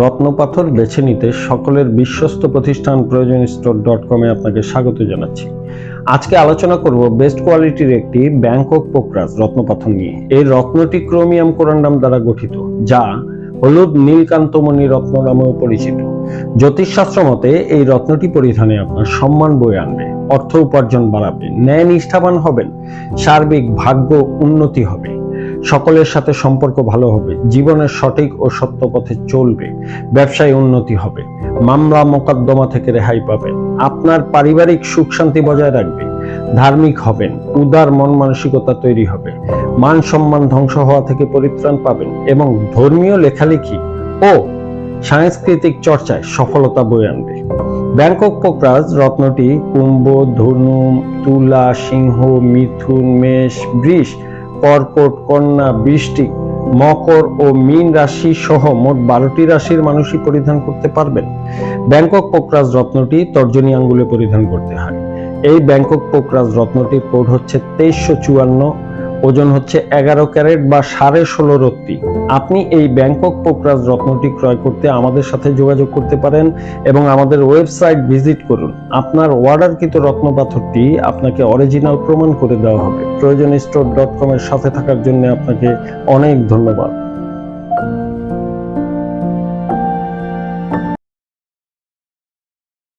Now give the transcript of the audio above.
রত্নপাথর বেছে নিতে সকলের বিশ্বস্ত প্রতিষ্ঠান প্রয়োজন স্টোর ডট কমে আপনাকে স্বাগত জানাচ্ছি। আজকে আলোচনা করব বেস্ট কোয়ালিটির একটি ব্যাংকক পোকরাজ রত্নপাথর নিয়ে। এই রত্নটি ক্রোমিয়াম কোরান্ডাম দ্বারা গঠিত, যা হলুদ নীলকান্তমণি রত্ন নামেও পরিচিত। জ্যোতিষশাস্ত্র মতে এই রত্নটি পরিধানে আপনার সম্মান বয়ে আনবে, অর্থ উপার্জন বাড়াবে ন্যায় নিষ্ঠাবান হবেন, সার্বিক ভাগ্য উন্নতি হবে। সকলের সাথে সম্পর্ক ভালো হবে, জীবনের সঠিক ও সত্য পথে চলবে, ব্যবসায় উন্নতি হবে, মামলা মোকদ্দমা থেকে রেহাই পাবেন, আপনার পারিবারিক সুখ শান্তি বজায় রাখবে, ধার্মিক হবেন, উদার মন মানসিকতা তৈরি হবে, মান সম্মান ধ্বংস হওয়া থেকে পরিত্রাণ পাবেন এবং ধর্মীয় লেখালেখি ও সাংস্কৃতিক চর্চায় সফলতা বয়ে আনবে। ব্যাংকক পোকরাজ রত্নটি কুম্ভ, ধনু, তুলা, সিংহ, মিথুন, মেষ, বৃষ কর্কট কন্যা, বৃষ্টি, মকর ও মীন রাশি সহ মোট বারোটি রাশির মানুষই পরিধান করতে পারবেন। ব্যাংকক পোকরাজ রত্নটি তর্জনী আঙ্গুলে পরিধান করতে হয়। এই ব্যাংকক পোকরাজ রত্নটির কোড হচ্ছে তেইশশো চুয়ান্ন ওজন হচ্ছে এগারো ক্যারেট বা সাড়ে ষোলো রত্তি আপনি এই ব্যাংকক পোকরাজ রত্নটি ক্রয় করতে আমাদের সাথে যোগাযোগ করতে পারেন এবং আমাদের ওয়েবসাইট ভিজিট করুন। আপনার অর্ডারকৃত রত্ন পাথরটি আপনাকে অরিজিনাল প্রমাণ করে দেওয়া হবে। প্রয়োজন স্টোর ডট কমের সাথে থাকার জন্য আপনাকে অনেক ধন্যবাদ।